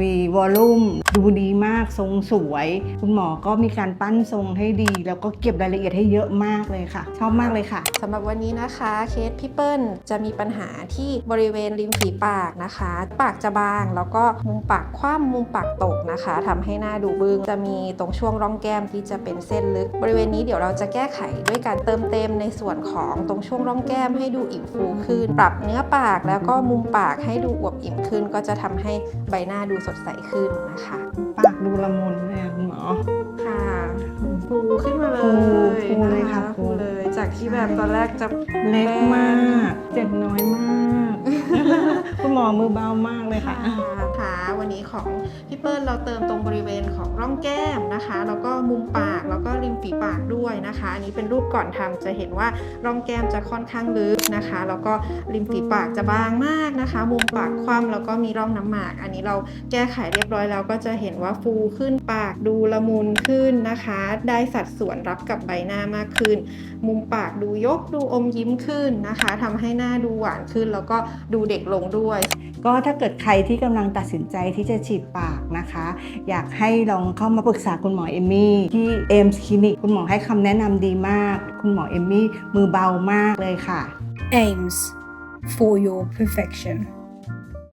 มีวอลลุ่มดูดีมากทรงสวย คุณหมอก็มีการปั้นทรงให้ดี แล้วก็เก็บรายละเอียดให้เยอะมากเลยค่ะ ชอบมากเลยค่ะสำหรับวันนี้นะคะเคสพี่เปิ้ลจะมีปัญหาที่บริเวณริมฝีปากนะคะ ปากจะบางแล้วก็มุมปากคว่ำมุมปากตกนะคะทำให้หน้าดูบึง้งจะมีตรงช่วงร่องแก้มที่จะเป็นเส้นลึก บริเวณนี้เดี๋ยวเราจะแก้ไขด้วยการเติมเต็มในส่วนของตรงช่วงร่องแก้มให้ดูอิ่มฟูขึ้น ปรับเนื้อปากแล้วก็มุมปากให้ดูอวบอิ่มขึ้น ก็จะทำให้ใบหน้าดูสดใสขึ้นนะคะ ปากดูละมุนเลยอะคุณหมอ ค่ะฟูขึ้นมาเลยฟูฟูเลยค่ะนฟูเลย จากที่แบบตอนแรกจะเล็กมาก เจ็บน้อยมาก คุณหมอมือเบามากเลยค่ะ ค่ะวันนี้ของพี่เปิ้ลเราเติมตรงบริเวณของร่องแก้ม นะคะ แล้วก็มุมปากแล้วก็ริมฝีปากด้วยนะคะ อันนี้เป็นรูปก่อนทำจะเห็นว่าร่องแก้มจะค่อนข้างลึกนะคะ แล้วก็ริมฝีปากจะบางมากนะคะ มุมปากคว่ำแล้วก็มีร่องน้ำหมาก อันนี้เราแก้ไขเรียบร้อยแล้วก็จะเห็นว่าฟูขึ้นปากดูละมุนขึ้นนะคะ ได้สัดส่วนรับกับใบหน้ามากขึ้น มุมปากดูยกดูอมยิ้มขึ้นนะคะทำให้หน้าดูหวานขึ้น แล้วก็ดูเด็กลงด้วย ก็ถ้าเกิดใครที่กำลังตัดสินใจที่จะฉีดปากนะคะ อยากให้ลองเข้ามาปรึกษาคุคุณหมอเอมมี่ที่เอมส์คลินิกคุณหมอให้คำแนะนำดีมาก คุณหมอเอมมี่มือเบามากเลยค่ะ aims for your perfection.